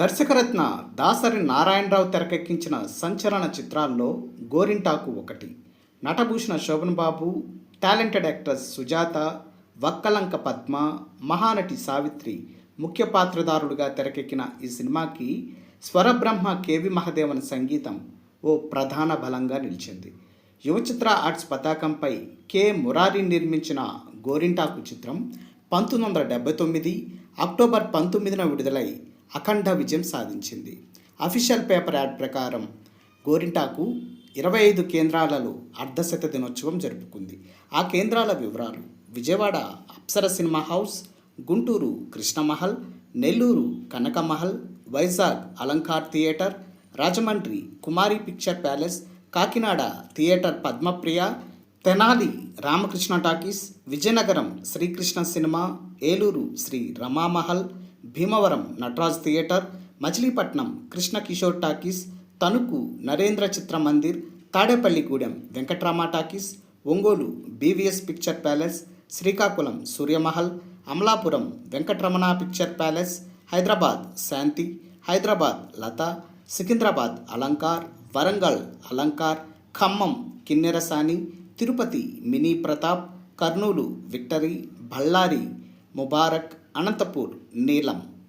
దర్శకరత్న దాసరి నారాయణరావు తెరకెక్కించిన సంచలన చిత్రాల్లో గోరింటాకు ఒకటి. నటభూషణ శోభన్ బాబు టాలెంటెడ్ యాక్ట్రెస్ సుజాత వక్కలంక పద్మ మహానటి సావిత్రి ముఖ్య పాత్రదారుడుగా తెరకెక్కిన ఈ సినిమాకి స్వరబ్రహ్మ కేవి మహదేవన్ సంగీతం ఓ ప్రధాన బలంగా నిలిచింది. యువచిత్ర ఆర్ట్స్ పతాకంపై కె. మురారి నిర్మించిన గోరింటాకు చిత్రం పంతొమ్మిది వందల డెబ్బై తొమ్మిది అక్టోబర్ పంతొమ్మిదిన విడుదలై అఖండ విజయం సాధించింది. అఫీషియల్ పేపర్ యాడ్ ప్రకారం గోరింటాకు ఇరవై ఐదు కేంద్రాలలో అర్ధశత దినోత్సవం జరుపుకుంది. ఆ కేంద్రాల వివరాలు Vijayawada Apsara cinema house Guntur Krishnamahal Nellore Kanakamahal Vizag Alankar theatre Rajahmundry Kumari picture palace Kakinada theatre Padmapriya Tenali Ramakrishna talkies Vizianagaram Srikrishna cinema Eluru Sri Ramamahal Bhimavaram Nataraj theatre Machilipatnam Krishna Kishore talkies Tanuku Narendra Chitra Mandir Tadepalligudem Venkatrama talkies Ongole BVS picture palace Srikakulam Suryamahal Amalapuram Venkataramana picture palace Hyderabad Shanti Hyderabad Latha Secunderabad Alankar Warangal Alankar Khammam Kinnerasani Tirupati mini Pratap Kurnool victory Bellary Mubarak Anantapur Neelam.